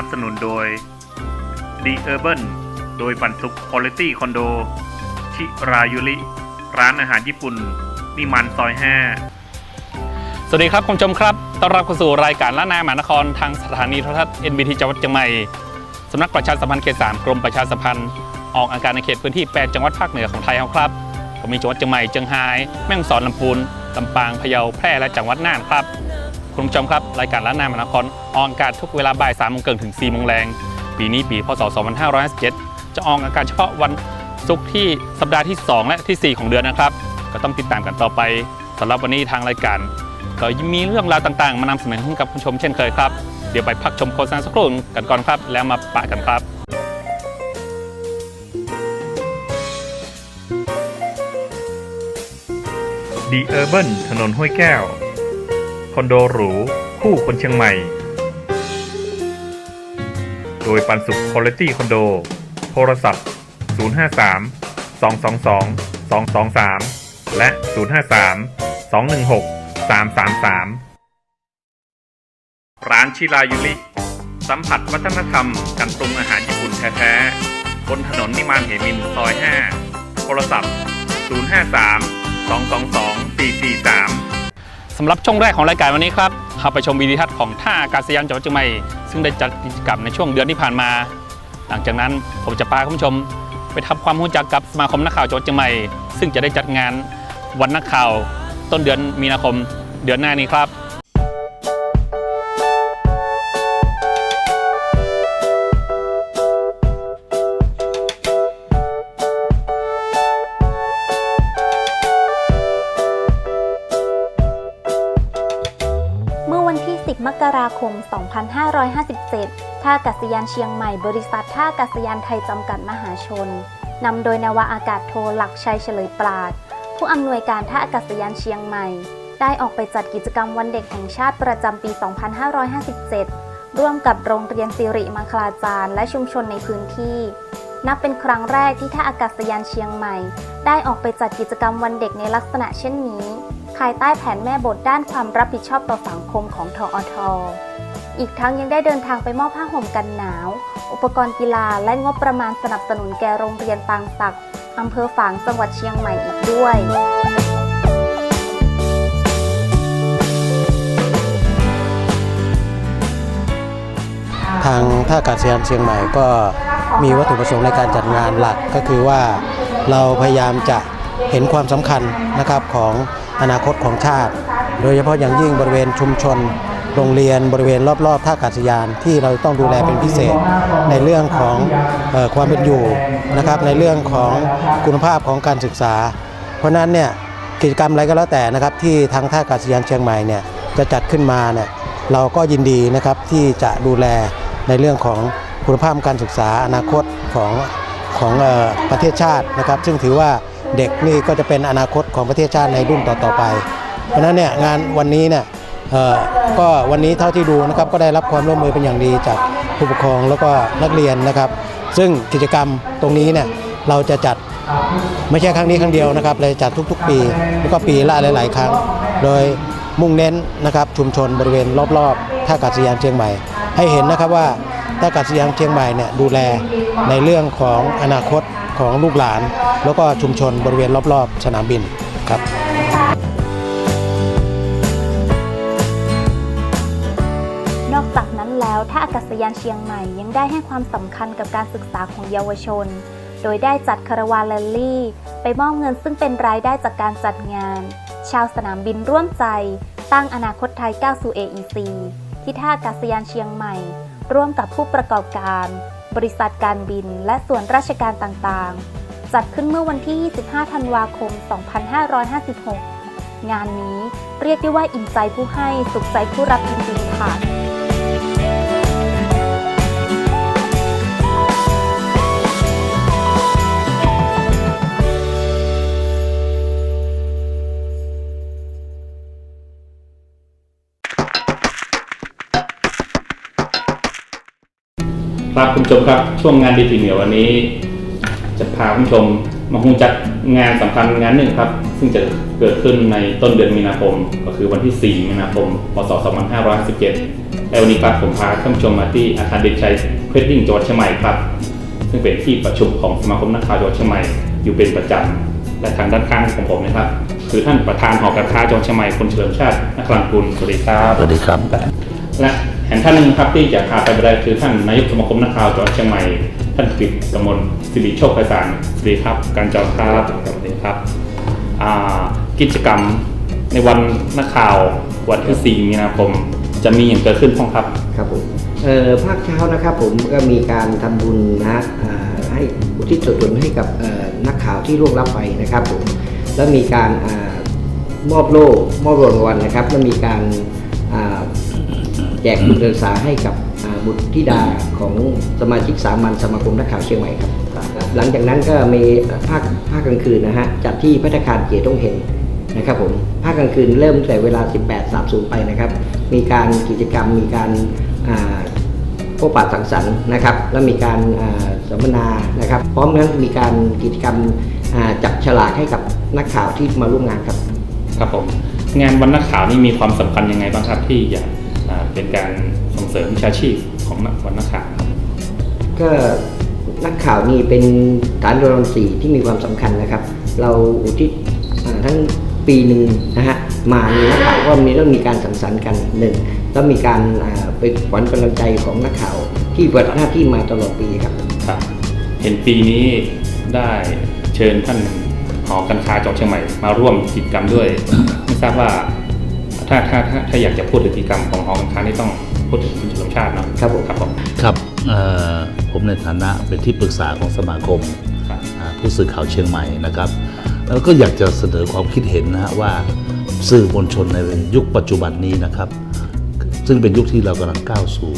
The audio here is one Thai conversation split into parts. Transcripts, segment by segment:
นับสนุนโดย The Urban โดยปันสุข Quality Condo ชิรายุริ ร้านอาหารญี่ปุ่น นิมันซอย 5 สวัสดีครับคุณผู้ชมครับ ต้อนรับเข้าสู่รายการล้านนามหานคร ทางสถานีโทรทัศน์ NBT จังหวัดเชียงใหม่ สำนักประชาสัมพันธ์เขต3กรมประชาสัมพันธ์ ออกอาการในเขตพื้นที่ 8 จังหวัดภาคเหนือของไทยครับก็มีจังหวัดเชียงใหม่เชียงราย แม่ฮ่องสอนลำพูนลำปางพะเยาแพร่และจังหวัดน่านครับ คุณผู้ชมครับ รายการล้านนามหานครออกอากาศทุกเวลาบ่าย3โมงเกินถึง4โมงแรงปีนี้ปีพศ 2557 จะออกอากาศเฉพาะวันศุกร์ที่สัปดาห์ที่ 2 และทีสี่ 4 ของเดือนนะครับ ก็ต้องติดตามกันต่อไปสำหรับวันนี้ทางรายการก็มีเรื่องราวต่างๆ มานำเสนอให้กับคุณผู้ชมเช่นเคยครับ เดี๋ยวไปพักชมโฆษณาสักครู่กันก่อนครับ แล้วมาปะกันครับ The Urban ถนนห้วยแก้ว คอนโดหรู คู่คนเชียงใหม่ โดยปันสุข Quality Condo โทรศัพท์ 053 222 223 และ 053 216 333 ร้านชิรายุริสัมผัสวัฒนธรรมการปรุงอาหารญี่ปุ่นแท้ๆ บนถนนนิมานเหมินซอย 5 โทรศัพท์ 053 222 443 สำหรับช่วงแรกของรายการวันนี้ครับเราไปชมวิดีทัศน์ของท่าอากาศยานจังหวัดเชียงใหม่ซึ่งได้จัดกิจกรรมในช่วงเดือนที่ผ่านมา หลังจากนั้นผมจะพาคุณผู้ชม ไปทำความรู้จักกับสมาคมนักข่าวจังหวัดเชียงใหม่ ซึ่งจะได้จัดงานวันนักข่าว ต้นเดือนมีนาคมเดือนหน้านี้ครับ ราคม 2557 ท่าอากาศยานเชียงใหม่บริษัทท่าอากาศยานไทยจำกัดมหาชน นำโดยนาวาอากาศโทหลักชัยเฉลยปราด ผู้อำนวยการท่าอากาศยานเชียงใหม่ ได้ออกไปจัดกิจกรรมวันเด็กแห่งชาติประจำปี 2557 ร่วมกับโรงเรียนสิริมังคลาจารย์และชุมชนในพื้นที่ นับเป็นครั้งแรกที่ท่าอากาศยานเชียงใหม่ ได้ออกไปจัดกิจกรรมวันเด็กในลักษณะเช่นนี้ ภายใต้แผนแม่บทด้านความรับผิดชอบต่อสังคมของทออทอีกทั้งยังได้เดินทางไปมอบผ้าห่มกันหนาว อุปกรณ์กีฬาและงบประมาณสนับสนุนแก่โรงเรียนปางศักดิ์อำเภอฝางจังหวัดเชียงใหม่อีกด้วยทางท่าอากาศยานเชียงใหม่ก็มีวัตถุประสงค์ในการจัดงานหลักก็คือว่าเราพยายามจะเห็นความสำคัญนะครับของ อนาคตของชาติ โดยเฉพาะอย่างยิ่งบริเวณชุมชน โรงเรียนบริเวณรอบๆท่าอากาศยานที่เราต้องดูแลเป็นพิเศษ ในเรื่องของออความเป็นอยู่นะครับในเรื่องของคุณภาพของการศึกษา เพราะฉะนั้นเนี่ยกิจกรรมอะไรก็แล้วแต่นะครับที่ทางท่าอากาศยานเชียงใหม่เนี่ยจะจัดขึ้นมาเนี่ยเราก็ยินดีนะครับที่จะดูแลในเรื่องของคุณภาพการศึกษาอนาคตของของออประเทศชาตินะครับ ซึ่งถือว่า เด็กนี่ก็จะเป็นอนาคตของประเทศชาติในรุ่นต่อๆไป เพราะฉะนั้นเนี่ยงานวันนี้เนี่ยก็วันนี้เท่าที่ดูนะครับก็ได้รับความร่วมมือเป็นอย่างดีจากผู้ปกครองแล้วก็นักเรียนนะครับ ซึ่งกิจกรรมตรงนี้เนี่ยเราจะจัดไม่ใช่ครั้งนี้ครั้งเดียวนะครับเลยจัดทุกๆ ปีแล้วก็ปีละหลาย ๆ ครั้ง โดยมุ่งเน้นนะครับชุมชนบริเวณรอบๆท่าอากาศยานเชียงใหม่ ให้เห็นนะครับว่าท่าอากาศยานเชียงใหม่เนี่ยดูแลในเรื่องของอนาคต ของลูกหลาน แล้วก็ชุมชนบริเวณรอบๆ สนามบินครับนอกจากนั้นแล้วท่าอากาศยานเชียงใหม่ยังได้ให้ความสำคัญกับการศึกษาของเยาวชน โดยได้จัดคาราวานแรลลี่ ไปมอบเงินซึ่งเป็นรายได้จากการจัดงาน ชาวสนามบินร่วมใจ ตั้งอนาคตไทยก้าวสู่ AEC ที่ท่าอากาศยานเชียงใหม่ ร่วมกับผู้ประกอบการ บริษัทการบิน และส่วนราชการต่างๆ จัดขึ้นเมื่อวันที่ 25 ธันวาคม 2556 งานนี้เรียกได้ว่าอิ่มใจผู้ให้สุขใจผู้รับจริงๆค่ะ ครับคุณผู้ชมครับช่วงงานดีทีเหนียววันนี้ จะพาคุณผู้ชมมาคงจัดงานสำคัญงานหนึ่งครับ ซึ่งจะเกิดขึ้นในต้นเดือนมีนาคม ก็คือวันที่ 4 มีนาคม พศ 2517และวันนี้ครับผมพาท่านผู้ชมมาที่อาคารเด็กชัยเพชรยิ่งจังหวัดเชียงใหม่ครับ ซึ่งเป็นที่ประชุมของสมาคมนักข่าวจังหวัดเชียงใหม่อยู่เป็นประจำและทางด้านข้างของผมนะครับ คือท่านประธานหอการค้าจังหวัดเชียงใหม่คุณเฉลิมชาตินครังกุลสวัสดีครับสวัสดีครับและ แห่งท่านหนึ่งครับที่จะพาไปบรรยายคือท่านนายกสมาคมนักข่าวจังหวัดเชียงใหม่ ท่านกฤษกมลสิริโชคไพศาลสวัสดีครับการจอมครับสวัสดีครับอ่ากิจกรรมในวันนักข่าววันที่ 4 มีนาคม จะมีอย่างเกิดขึ้นพ้องครับครับผมเอ่อภาคเช้านะครับผมก็มีการทำบุญนะฮะอ่าให้อุทิศส่วนบุญให้กับเอ่อนักข่าวที่ร่วงรับไปนะครับผมแล้วมีการอามอบโล่มอบรางวัลนะครับแล้วมีการอ่า แจกทุนการศึกษาให้กับอ่าบุตรธิดาของสมาชิกสามัญสมาคมนักข่าวเชียงใหม่ครับหลังจากนั้นก็มีภาคภาคกลางคืนนะฮะจัดที่พัฒคารเกียรติต้องเห็นนะครับผมภาคกลางคืนเริ่มตั้งแต่เวลา 18.30 ไปนะครับ มีการกิจกรรมมีการอ่าพบปะสังสรรค์นะครับ แล้วมีการอ่าสัมมนานะครับ พร้อมทั้งมีการกิจกรรมอ่าจับฉลากให้กับนักข่าวที่มาร่วมงานครับ ครับผมงานวันนักข่าวนี่มีความสำคัญยังไงบ้างครับที่อยากอ่า เป็นการส่งเสริมวิชาชีพของนักวันนักข่าวครับก็นักข่าวนี่เป็นฐานดำรงสีที่มีความสำคัญนะครับ เราอุทิศอ่าทั้งปีหนึ่งนะฮะมามีนักข่าวก็มีต้องมีการสังสรรค์กันหนึ่งแล้วมีการไปขวัญกำลังใจของนักข่าวที่ปฏิบัติหน้าที่มาตลอดปีครับครับ เห็นปีนี้ได้เชิญท่านหอการค้าจังหวัดเชียงใหม่มาร่วมกิจกรรมด้วยไม่ทราบว่า ถ้าถ้าถ้าถ้าอยากจะพูดถึงกิจกรรมของหอการค้านี่ต้องพูดถึงคุณเฉลิมชาติเนาะครับผมครับผมครับเอ่อผมในฐานะเป็นที่ปรึกษาของสมาคมครับอ่าผู้สื่อข่าวเชียงใหม่นะครับ แล้วก็อยากจะเสนอความคิดเห็นนะฮะว่าสื่อมวลชนในยุคปัจจุบันนี้นะครับ ซึ่งเป็นยุคที่เรากำลังก้าวสู่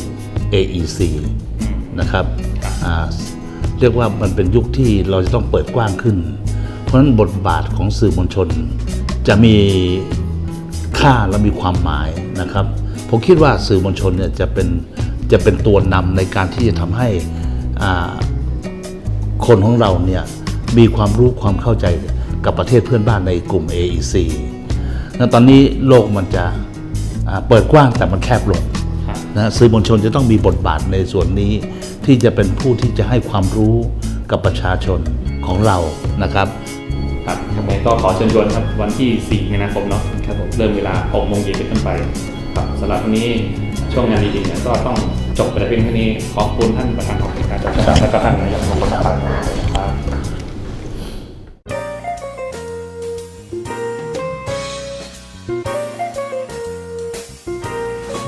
AEC อืมนะครับอ่าเรียกว่ามันเป็นยุคที่เราจะต้องเปิดกว้างขึ้น เพราะฉะนั้นบทบาทของสื่อมวลชนจะมี ค่าและมีความหมายนะครับผมคิดว่าสื่อมวลชนเนี่ยจะเป็นจะเป็นตัวนำในการที่จะทำให้อ่าคนของเราเนี่ยมีความรู้ความเข้าใจกับประเทศเพื่อนบ้านในกลุ่ม AEC แล้วตอนนี้โลกมันจะอ่าเปิดกว้างแต่มันแคบลงครับนะสื่อมวลชนจะต้องมีบทบาทในส่วนนี้ที่จะเป็นผู้ที่จะให้ความรู้กับประชาชนของเรานะครับ ครับยังไงก็ขอเชิญชวนครับวันที่ 4 มีนาคมเนาะครับผมเริ่มเวลา 6 โมงเย็นเป็นต้นไปครับสำหรับวันนี้ช่วงงานดีๆเนี่ยก็ต้องจบไปแต่เพียงเท่านี้ขอบคุณท่านประธานของการจัดการและก็ท่านนายกสมาคมนะครับครับ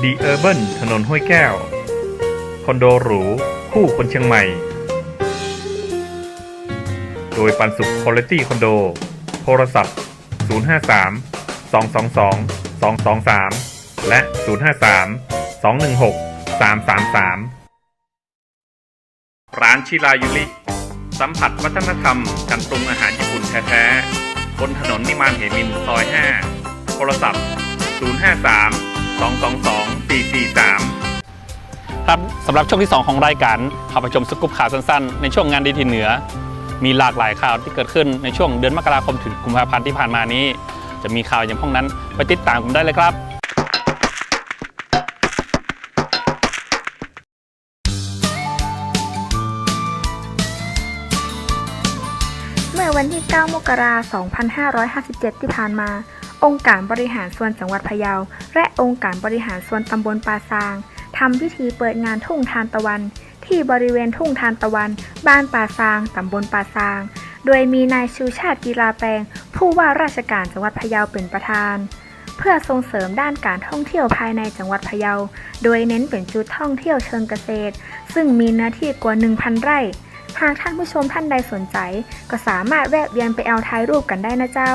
ดีเออร์เบิถนนห้วยแก้ว คอนโดหรู คู่คนเชียงใหม่ โดยปันสุขคุณ i t y คอนโด โทรศัพท์ 053 222 223 และ 053 216 333 ร้านชิรายุริ สัมผัสวัฒนธรรมการปรุงอาหารญี่ปุ่นแท้ๆ บนถนนนิมานเหมินซอย 5 โทรศัพท์ 053 222 443 ครับสำหรับช่วงที่ 2 ของรายการข่าวประชมสกุปข่าวสั้นๆ ในช่วงงานดีทีเหนือ มีหลากหลายข่าวที่เกิดขึ้นในช่วงเดือนมกราคมถึงกุมภาพันธ์ที่ผ่านมานี้ จะมีข่าวอย่างพวกนั้นไปติดตามกันได้เลยครับเมื่อวันที่ 9 มกราคม 2557 ที่ผ่านมา องค์การบริหารส่วนจังหวัดพะเยา และองค์การบริหารส่วนตำบลปาซางทำพิธีเปิดงานทุ่งทานตะวัน ที่บริเวณทุ่งทานตะวัน บ้านป่าซาง ตำบลป่าซาง โดยมีนายชูชาติกีฬาแปลง ผู้ว่าราชการจังหวัดพะเยาเป็นประธาน เพื่อส่งเสริมด้านการท่องเที่ยวภายในจังหวัดพะเยา โดยเน้นเป็นจุดท่องเที่ยวเชิงเกษตร ซึ่งมีเนื้อที่กว่า 1,000 ไร่หากท่านผู้ชมท่านใดสนใจ ก็สามารถแวะเวียนไปเอาถ่ายรูปกันได้นะเจ้า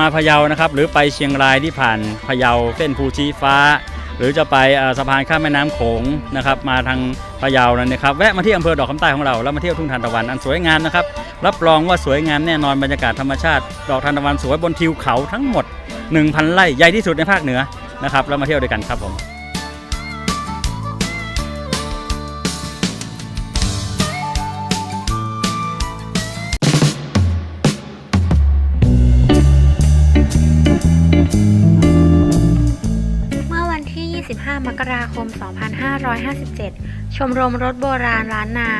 มาพะเยานะครับ หรือไปเชียงรายที่ผ่านพะเยาเส้นภูชีฟ้า หรือจะไปสะพานข้ามแม่น้ำโขงนะครับมาทางพะเยานั่นนะครับแวะมาที่อำเภอดอกคำใต้ของเราแล้วมาเที่ยวทุ่งทานตะวันอันสวยงามนะครับรับรองว่าสวยงามแน่นอนบรรยากาศธรรมชาติ ดอกทานตะวันสวยบนทิวเขาทั้งหมด 1,000ไร่ใหญ่ที่สุดในภาคเหนือนะครับแล้วมาเที่ยวด้วยกันครับผม 2557 ชมรมรถโบราณล้านนา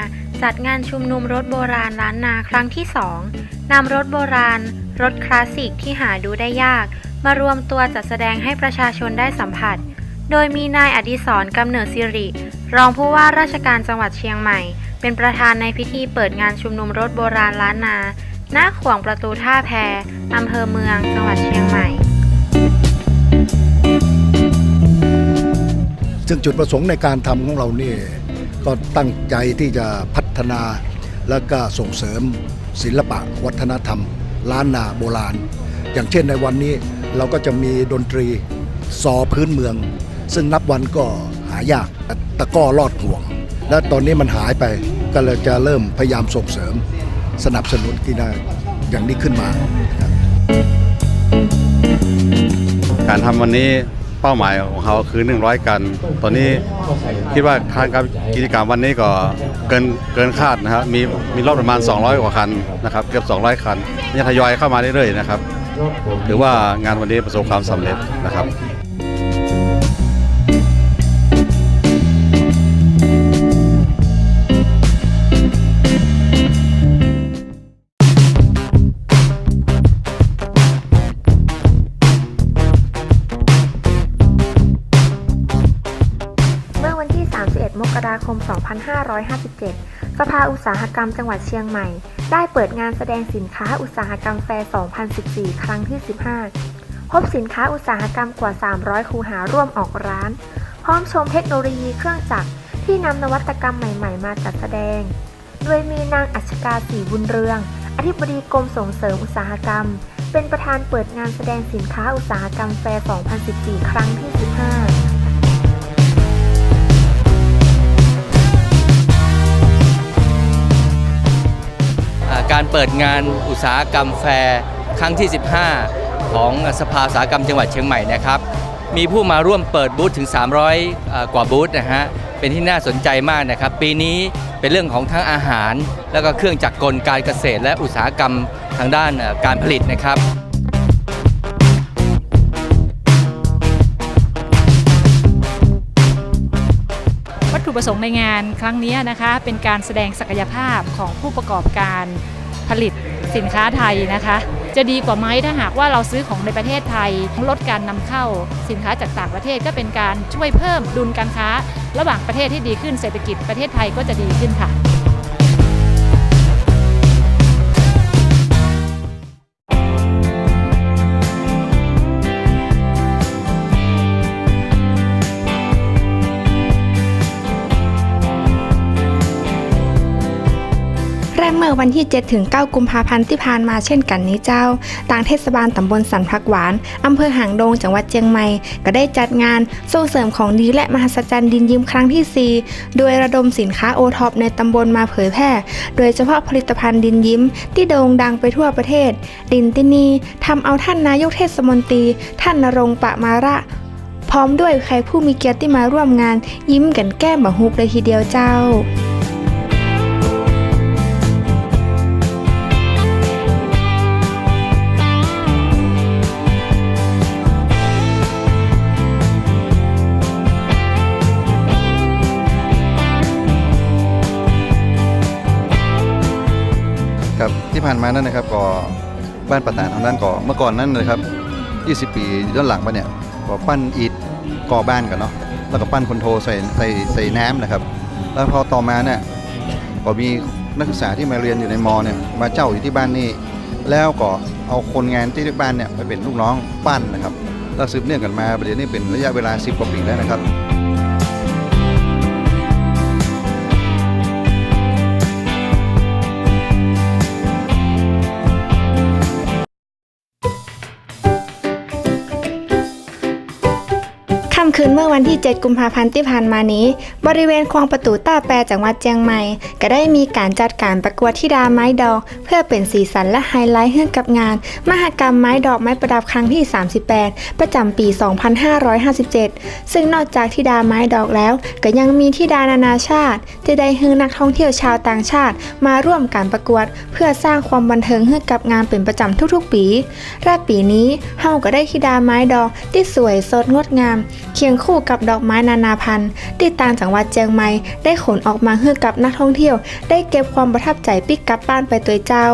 จัดงานชุมนุมรถโบราณล้านนาครั้งที่ 2นำรถโบราณ รถคลาสสิกที่หาดูได้ยาก มารวมตัวจัดแสดงให้ประชาชนได้สัมผัส โดยมีนายอดิศรกำเนิดสิริ รองผู้ว่าราชการจังหวัดเชียงใหม่ เป็นประธานในพิธีเปิดงานชุมนุมรถโบราณล้านนาณขวงประตูท่าแพอำเภอเมือง จังหวัดเชียงใหม่ ซึ่งจุดประสงค์ในการทำของเรานี่ก็ตั้งใจที่จะพัฒนาและก็ส่งเสริมศิลปะวัฒนธรรม ล้านนาโบราณ อย่างเช่นในวันนี้เราก็จะมีดนตรีซอพื้นเมือง ซึ่งนับวันก็หายากตะก้อลอดห่วง และตอนนี้มันหายไปก็เลยจะเริ่มพยายามส่งเสริม สนับสนุนกีฬาอย่างนี้ขึ้นมา การทำวันนี้ ป้าหมายของเขาคือ 100 กัน ตอนนี้คิดว่าการกิจกรรมวันนี้ก็เกินเกินคาดนะครับมีมีรอบประมาณ 200 กว่าคันนะครับเกือบ 200 คันนี่ทยอยเข้ามาเรื่อยๆนะครับถือว่างานวันนี้ประสบความสำเร็จนะครับ 2557 สภาอุตสาหกรรมจังหวัดเชียงใหม่ ได้เปิดงานแสดงสินค้าอุตสาหกรรมแฟร์ 2014 ครั้งที่ 15 พบสินค้าอุตสาหกรรมกว่า 300 คูหาร่วมออกร้าน พร้อมชมเทคโนโลยีเครื่องจักรที่นำนวัตกรรมใหม่ ๆ มาจัดแสดง โดยมีนางอัชกาศรีบุญเรือง อธิบดีกรมส่งเสริมอุตสาหกรรม เป็นประธานเปิดงานแสดงสินค้าอุตสาหกรรมแฟร์ 2014 ครั้งที่ 15 การเปิดงานอุตสาหกรรมแฟร์ครั้งที่ 15 ของสภาอุตสาหกรรมจังหวัดเชียงใหม่นะครับ มีผู้มาร่วมเปิดบูธถึง 300อ่ากว่าบูธนะฮะ เป็นที่น่าสนใจมากนะครับ ปีนี้เป็นเรื่องของทั้งอาหาร แล้วก็เครื่องจักรกลการเกษตรและอุตสาหกรรมทางด้านการผลิตนะครับ ประสงค์ในงานครั้งนี้นะคะเป็นการแสดงศักยภาพของผู้ประกอบการผลิตสินค้าไทยนะคะ จะดีกว่าไหมถ้าหากว่าเราซื้อของในประเทศไทยลดการนำเข้าสินค้าจากต่างประเทศก็เป็นการช่วยเพิ่มดุลการค้า ระหว่างประเทศที่ดีขึ้นเศรษฐกิจประเทศไทยก็จะดีขึ้นค่ะ และเมื่อวันที่ 7 ถึง 9 กุมภาพันธ์ที่ผ่านมาเช่นกันนี้เจ้า ต่างเทศบาลตำบลสันพักหวาน อำเภอหางดง จังหวัดเชียงใหม่ ก็ได้จัดงานส่งเสริมของดีและมหัศจรรย์ดินยิ้มครั้งที่ 4 โดยระดมสินค้าโอท็อปในตำบลมาเผยแพร่ โดยเฉพาะผลิตภัณฑ์ดินยิ้มที่โด่งดังไปทั่วประเทศ ดินที่นี่ทำเอาท่านนายกเทศมนตรี ท่านนรงปะมาระพร้อมด้วยใครผู้มีเกียรติที่มาร่วมงานยิ้มกันแก้มบะฮุบเลยทีเดียวเจ้า ผ่านมานั่นนะครับก็บ้านปะตานทางด้านก่อเมื่อก่อนนั้นนะครับ 20 ปีย้อนหลังมาเนี่ยก็ปั้นอิฐก่อบ้านกันเนาะแล้วก็ปั้นคอนโทรใส่ใส่ใส่น้ำนะครับ แล้วพอต่อมาเนี่ยก็มีนักศึกษาที่มาเรียนอยู่ในมอเนี่ยมาเจ้าอยู่ที่บ้านนี่แล้วก็เอาคนงานที่บ้านเนี่ยไปเป็นลูกน้องปั้นนะครับแล้วสืบเนื่องกันมาประเดี๋ยวนี้เป็นระยะเวลา 10 กว่าปีแล้วนะครับ วันที่ 7 กุมภาพันธ์ที่ผ่านมานี้ บริเวณคลองประตูต้าแปรจังหวัดเชียงใหม่ ก็ได้มีการจัดการประกวดธิดาไม้ดอก เพื่อเป็นสีสันและไฮไลท์ให้กับงาน มหกรรมไม้ดอกไม้ประดับครั้งที่ 38 ประจำปี 2557 ซึ่งนอกจากธิดาไม้ดอกแล้ว ก็ยังมีธิดานานาชาติที่ได้ให้นักท่องเที่ยวชาวต่างชาติ มาร่วมการประกวด เพื่อสร้างความบันเทิงให้กับงานเป็นประจำทุกๆ ปีและปีนี้เฮาก็ได้ธิดาไม้ดอกที่สวยสดงดงาม เคียงคู่กับดอกไม้นานาพันธุ์ที่ต่างจังหวัดเชียงใหม่ได้ขนออกมาให้กับนักท่องเที่ยว ได้เก็บความประทับใจปิกกับบ้านไปตัวเจ้า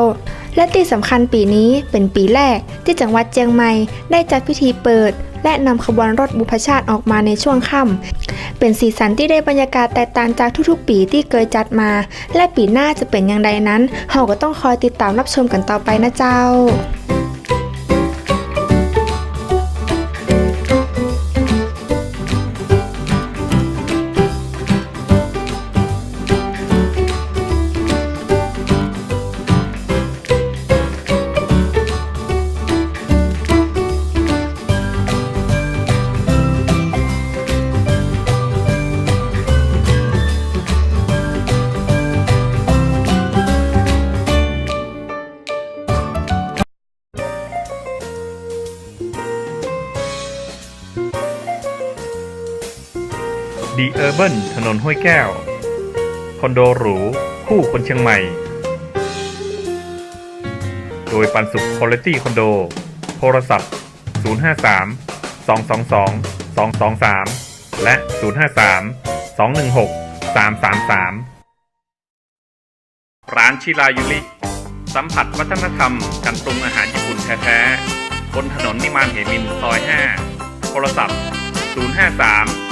และที่สำคัญปีนี้เป็นปีแรก ที่จังหวัดเชียงใหม่ได้จัดพิธีเปิด และนำขบวนรถบุพชาติออกมาในช่วงค่ำเป็นสีสันที่ได้บรรยากาศแตกต่างจากทุกๆ ปีที่เคยจัดมา และปีหน้าจะเป็นอย่างไรนั้นเราก็ต้องคอยติดตามรับชมกันต่อไปนะเจ้า เบิถนนห้วยแก้ว คอนโดหรู คู่คนเชียงใหม่ โดยปันสุขคุณ i t y คอนโด โทรศัพท์ 053 222 223 และ 053 216 333ร้านชิรายุริสัมผัสวัฒนธรรมการปรุงอาหารญี่ปุ่นแท้ๆ บนถนนนิมานเหมินซอย 5 โทรศัพท์ 053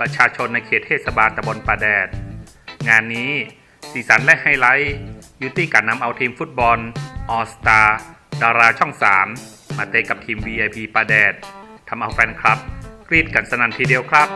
ประชาชนในเขตเทศบาลตำบลป่าแดด งานนี้สีสันและไฮไลท์อยู่ที่การนำเอาทีมฟุตบอลออสตาดาราช่อง 3 มาเตะกับทีม VIP ป่าแดดทำเอาแฟนคลับกรีดกันสนั่นทีเดียวครับ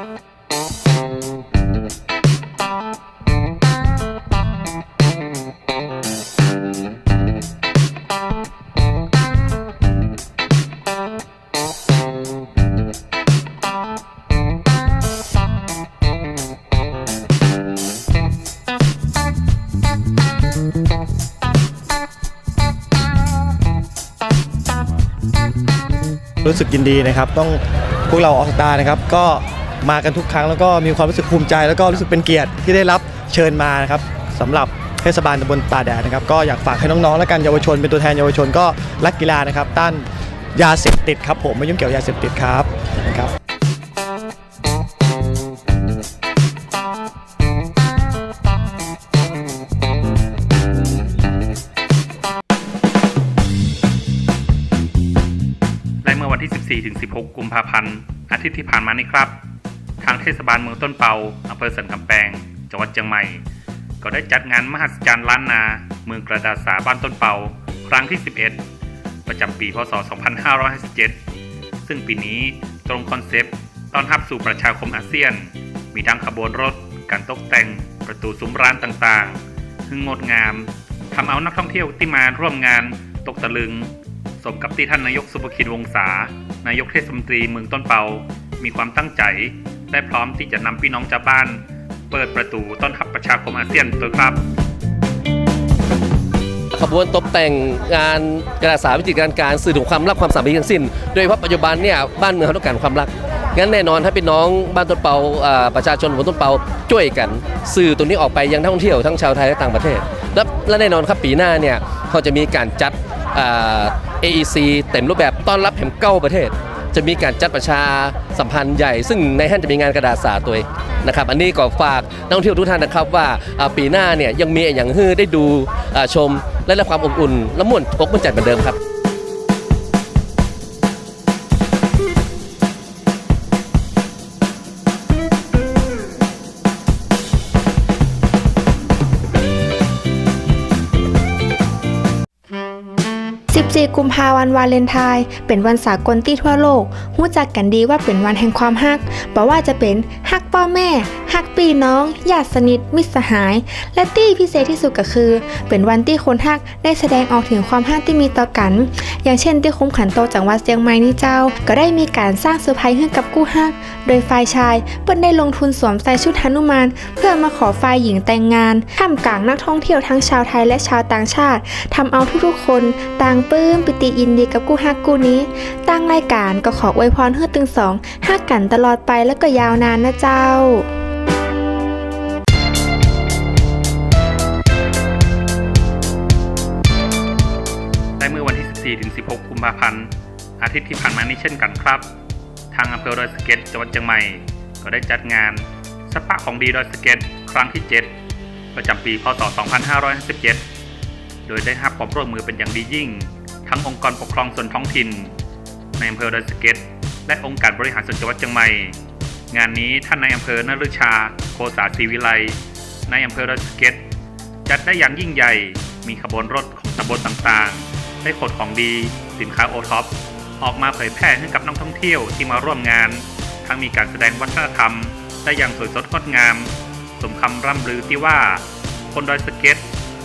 รู้สึกยินดีนะครับ ต้องพวกเราออสตานะครับ ก็มากันทุกครั้งแล้วก็มีความรู้สึกภูมิใจ แล้วก็รู้สึกเป็นเกียรติที่ได้รับเชิญมานะครับสำหรับเทศบาลตำบลป่าแดดนะครับ ก็อยากฝากให้น้องๆและกันเยาวชนเป็นตัวแทนเยาวชนก็รักกีฬานะครับต้านยาเสพติดครับผมไม่ยุ่งเกี่ยวยาเสพติดครับ 14-16 กุมภาพันธ์ อาทิตย์ที่ผ่านมานี้ครับ ทางเทศบาลเมืองต้นเปาอำเภอสันกำแพง จังหวัดเชียงใหม่ ก็ได้จัดงานมหัศจรรย์ล้านนา เมืองกระดาษสาบ้านต้นเปา ครั้งที่ 11 ประจำปี พศ 2557 ซึ่งปีนี้ตรงคอนเซปต์ต้อนรับสู่ประชาคมอาเซียน มีทั้งขบวนรถ การตกแต่ง ประตูซุ้มร้านต่างๆซึ่งงดงามทำเอานักท่องเที่ยวที่มาร่วมงานตกตะลึง สมกับที่ท่านนายกสุภคินวงศา นายกเทศมนตรีเมืองต้นเปา มีความตั้งใจ และพร้อมที่จะนำพี่น้องชาวบ้าน เปิดประตูต้อนรับประชาคมอาเซียนตัวครับขบวนตกแต่งงานกระดาษสาวิจิตการการสื่อถึงความรักความสามัคคีทั้งสิ้น โดยเฉพาะปัจจุบันเนี่ยบ้านเมืองเขาต้องการความรัก งั้นแน่นอนถ้าเป็นน้องบ้านต้นเปาประชาชนของต้นเปาช่วยกัน สื่อตัวนี้ออกไปยังท่องเที่ยวทั้งชาวไทยและต่างประเทศ และและแน่นอนครับปีหน้าเนี่ยเขาจะมีการจัด AEC เต็มรูปแบบต้อนรับแห่งเก้าประเทศ จะมีการจัดประชาสัมพันธ์ใหญ่ ซึ่งในท่านจะมีงานกระดาษสาตัวเองนะครับอันนี้ก็ฝากนักท่องเที่ยวทุกท่านนะครับว่าปีหน้าเนี่ยยังมีอย่างฮื้อได้ดูชมและรับความอบอุ่นและม่วนอกม่วนใจเหมือนเดิมครับาพันวาเลนไทน์เป็นวันสากลที่ทั่วโลกรู้จักกันดีว่าเป็นวันแห่งความฮักบอกว่าจะเป็นฮักพ่อแม่ฮักพี่น้องญาติสนิทมิตรสหาย และที่พิเศษที่สุดก็คือ เป็นวันที่คนฮักได้แสดงออกถึงความฮักที่มีต่อกัน อย่างเช่น ที่คุ้มขันโตจังหวัดเชียงใหม่นี่เจ้า ก็ได้มีการสร้างเซอร์ไพรส์ให้กับกู้ฮัก โดยฝ่ายชายเปิ้นได้ลงทุนสวมใส่ชุดหนุมาน เพื่อมาขอฝ่ายหญิงแต่งงานท่ามกลางนักท่องเที่ยวทั้งชาวไทยและชาวต่างชาติทำเอาทุกๆคนต่างปลื้มปิติยินดีกับกู้ฮักกู้นี้ ตั้งรายการก็ขออวยพรเฮือตึงสองฮักกันตลอดไปแล้วก็ยาวนานนะเจ้าได้เมื่อวันที่14ถึง16กุมภาพันธ์อาทิตย์ที่ผ่านมานี้เช่นกันครับ ทางอำเภอดอยสะเก็ดจังหวัดเชียงใหม่ ก็ได้จัดงานสปะของดีดอยสะเก็ดครั้งที่ 7 ประจำปีพศ 2557 โดยได้รับความร่วมมือเป็นอย่างดียิ่ง ทั้งองค์กรปกครองส่วนท้องถิ่น ในอำเภอดอยสะเก็ดและองค์การบริหารส่วนจังหวัดเชียงใหม่ งานนี้ท่านในายอำเภอนฤชา โคสาศรีวิไลในอำเภอดอยสะเก็ดจัดได้อย่างยิ่งใหญ่ มีขบวนรถของตำบลต่างๆ ได้ขนของดี สินค้าโอท็อปออกมาเผยแพร่ให้กับนักท่องเที่ยวที่มาร่วมงาน ทั้งมีการแสดงวัฒนธรรม ได้อย่างสวยสดงดงาม สมคำร่ำลือที่ว่า คนดอยสะเก็ต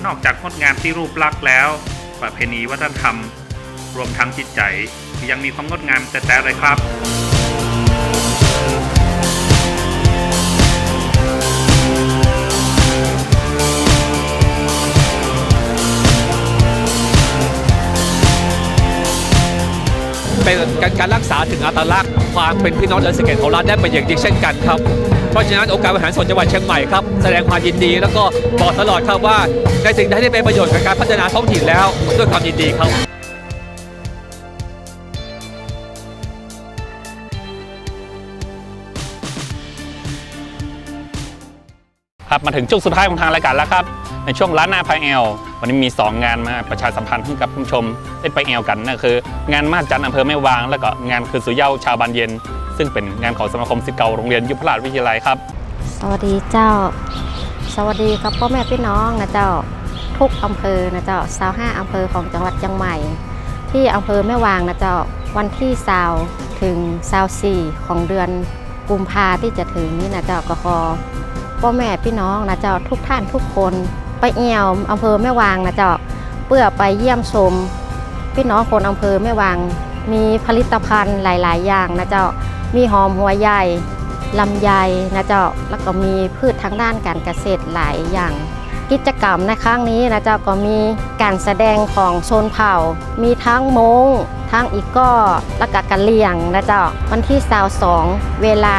นอกจากงดงามที่รูปลักษณ์แล้ว ประเพณีวัฒนธรรม รวมทั้งจิตใจ ยังมีความงดงามแต่แต่เลยครับ เป็นการการรักษาถึงอัตลักษณ์ความเป็นพี่น้องเดอยสเก็ตของเราได้เป็นอย่างดีเช่นกันครับเพราะฉะนั้นองค์การบริหารส่วนจังหวัดเชียงใหม่ครับแสดงความยินดี แล้วก็บอกตลอดครับว่าในสิ่งใดที่เป็นประโยชน์กับการพัฒนาท้องถิ่นแล้วด้วยความยินดีครับ ครับมาถึงช่วงสุดท้ายของทางรายการแล้วครับ ในช่วงร้านหน้าพายแอล วันนี้มี 2 งานมาประชาสัมพันธ์ให้กับผู้ชมได้ไปแอลกันนั่นคือ งานมาจันทร์อำเภอแม่วาง แล้วก็งานคือสุเย้าชาวบานเย็น ซึ่งเป็นงานของสมาคมศิษย์เก่าโรงเรียนยุพราชวิทยาลัยครับ สวัสดีเจ้า สวัสดีครับพ่อแม่พี่น้องนะเจ้าทุกอำเภอนะเจ้าสาวห้าอำเภอของจังหวัดเชียงใหม่ ที่อำเภอแม่วางนะเจ้าวันที่สาวถึงสาวสี่ของเดือนกุมภาที่จะถึงนี้นะเจ้าก็ขอ พ่อแม่พี่น้องนะเจ้าทุกท่านทุกคนไปเอี่ยวอำเภอแม่วางนะเจ้าเพื่อไปเยี่ยมชม พี่น้องคนอำเภอแม่วางมีผลิตภัณฑ์หลาย ๆ อย่างนะเจ้ามีหอมหัวใหญ่ลำไยนะเจ้าแล้วก็มีพืชทางด้านการเกษตรหลายอย่าง กิจกรรมในครั้งนี้นะเจ้าก็มีการแสดงของชนเผ่า มีทั้งมงทั้งอีกก็และก็กะเลียงนะเจ้าวันที่22เวลา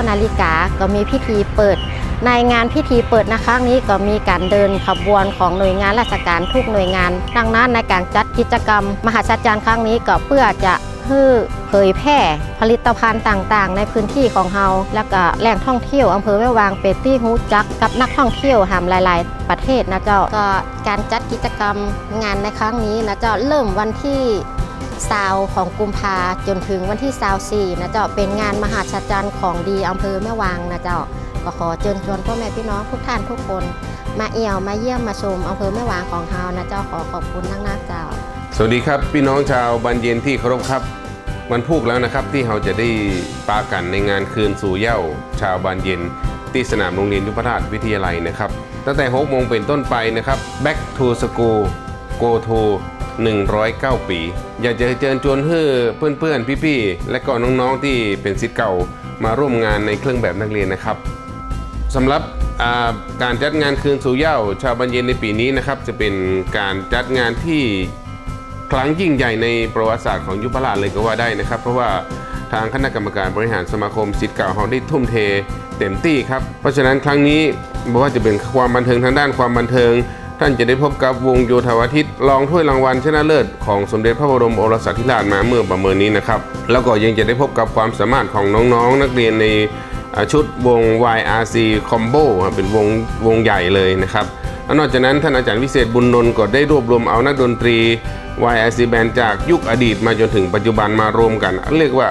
19 นาฬิกาก็มีพิธีเปิด ในงานพิธีเปิดในครั้งนี้ก็มีการเดินขบวนของหน่วยงานราชการทุกหน่วยงาน ดังนั้นในการจัดกิจกรรม มหาสัจจรรย์ครั้งนี้ก็เพื่อจะให้เผยแพร่ผลิตภัณฑ์ต่างๆ ในพื้นที่ของเฮาแล้วก็แหล่งท่องเที่ยวอำเภอแม่วางเป็นที่ฮู้จักกับนักท่องเที่ยวหามหลาย ๆ ประเทศนะเจ้าก็การจัดกิจกรรมงานในครั้งนี้นะเจ้าเริ่มวันที่ซาวของกุมภาจนถึงวันที่ซาวสี่นะเจ้าเป็นงานมหาชัจรรย์ของดีอำเภอแม่วางนะเจ้า ก็ขอเชิญชวนพ่อแม่พี่น้องทุกท่านทุกคน มาเอี่ยวมาเยี่ยมมาชมอำเภอแม่วางของเฮานะเจ้าขอขอบคุณนักนักเจ้า สวัสดีครับ พี่น้องชาวบันเย็นที่เคารพครับวันพุกแล้วนะครับที่เราจะได้ปากันในงานคืนสู่เย้าชาวบานเย็น ที่สนามโรงเรียนยุพราชวิทยาลัยนะครับ ตั้งแต่6โมงเป็นต้นไปนะครับ Back to School Go to 109 ปี อยากจะเชิญชวนให้เพื่อนๆ พี่ๆ และก็น้องๆที่เป็นศิษย์เก่ามาร่วมงานในเครื่องแบบนักเรียนนะครับ สำหรับการจัดงานคืนสู่เหย้าชาวบันเย็นในปีนี้นะครับ จะเป็นการจัดงานที่ครั้งยิ่งใหญ่ในประวัติศาสตร์ของยุพราชเลยก็ว่าได้นะครับ เพราะว่าทางคณะกรรมการบริหารสมาคมศิษย์เก่าเขาได้ทุ่มเทเต็มที่ครับ เพราะฉะนั้นครั้งนี้ไม่ว่าจะเป็นความบันเทิงทางด้านความบันเทิง ท่านจะได้พบกับวงโยธวาทิตรองถ้วยรางวัลชนะเลิศของสมเด็จพระบรมโอรสาธิราชมาเมื่อประเมินนี้นะครับ แล้วก็ยังจะได้พบกับความสามารถของน้องๆนักเรียนใน ชุดวง YRC Combo ครับเป็นวงวงใหญ่เลยนะครับแล้วนอกจากนั้นท่านอาจารย์วิเศษบุญนนท์ก็ได้รวบรวมเอานักดนตรี YRC Band จากยุคอดีตมาจนถึงปัจจุบันมารวมกัน เรียกว่า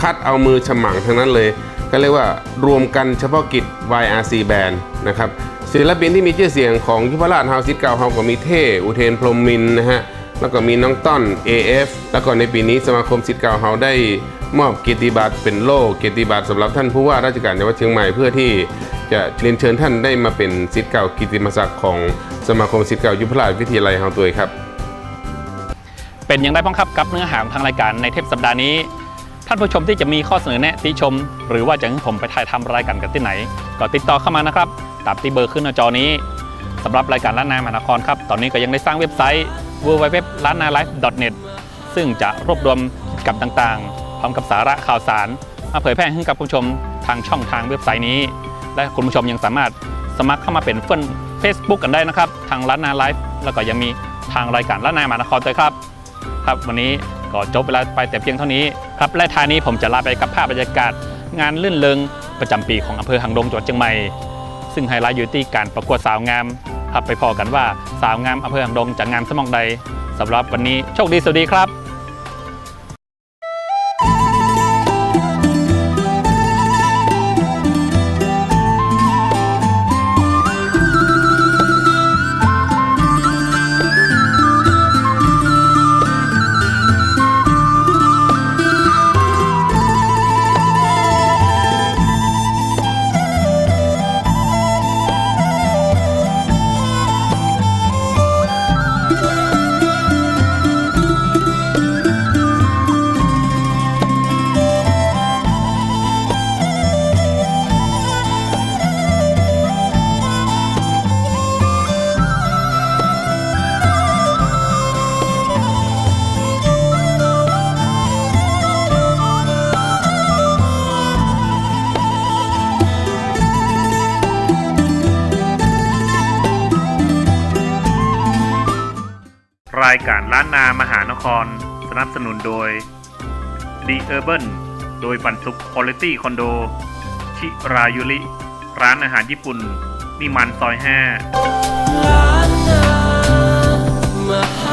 คัดเอามือฉมังทั้งนั้นเลย ก็เรียกว่ารวมกันเฉพาะกิจ YRC Band นะครับศิลปินที่มีชื่อเสียงของยุพราชเฮาซิตเก่าเฮาก็มีเท่อุเทนพรมมินนะฮะแล้วก็มีน้องต้อน AF แล้วก็ในปีนี้สมาคมศิษย์เก่าเฮาได้ มอบเกียรติบัตรเป็นโล่เกียรติบัตรสำหรับท่านผู้ว่าราชการจังหวัดเชียงใหม่เพื่อที่จะเรียนเชิญท่านได้มาเป็นศิษย์เก่ากิติมศักดิ์ของสมาคมศิษย์เก่ายุพราชวิทยาลัยเฮาตัวเองครับ เป็นอย่างไรบ้างครับกับเนื้อหาของทางรายการในเทปสัปดาห์นี้ ท่านผู้ชมที่จะมีข้อเสนอแนะติชม หรือว่าจะให้ผมไปถ่ายทำรายการกันที่ไหน ก็ติดต่อเข้ามานะครับตามที่เบอร์ขึ้นหน้าจอนี้สำหรับรายการล้านนามหานครครับตอนนี้ก็ยังได้สร้างเว็บไซต์ www ล้านนา life net ซึ่งจะรวบรวมกิจกรรมต่างๆ พร้อมกับสาระข่าวสาร มาเผยแพร่ให้กับผู้ชมทางช่องทางเว็บไซต์นี้ และคุณผู้ชมยังสามารถสมัครเข้ามาเป็นเพื่อน Facebook กันได้นะครับ ทางล้านนาไลฟ์แล้วก็ยังมีทางรายการล้านนามานครด้วยครับ ครับวันนี้ก็จบเวลาไปแต่เพียงเท่านี้ครับและท้ายนี้ผมจะลาไปกับภาพบรรยากาศ งานลื่นเริงประจำปีของอำเภอหางดงจังหวัดเชียงใหม่ ซึ่งไฮไลท์อยู่ที่การประกวดสาวงามครับไปพอกันว่าสาวงามอำเภอหางดงจะงามสมองใดสำหรับวันนี้โชคดีสวัสดีครับายการล้านนามหานคร สนับสนุนโดย The Urban โดยบันสุข Quality Condo ชิรายุริ ร้านอาหารญี่ปุ่นนิมันซอย5ล้านนามห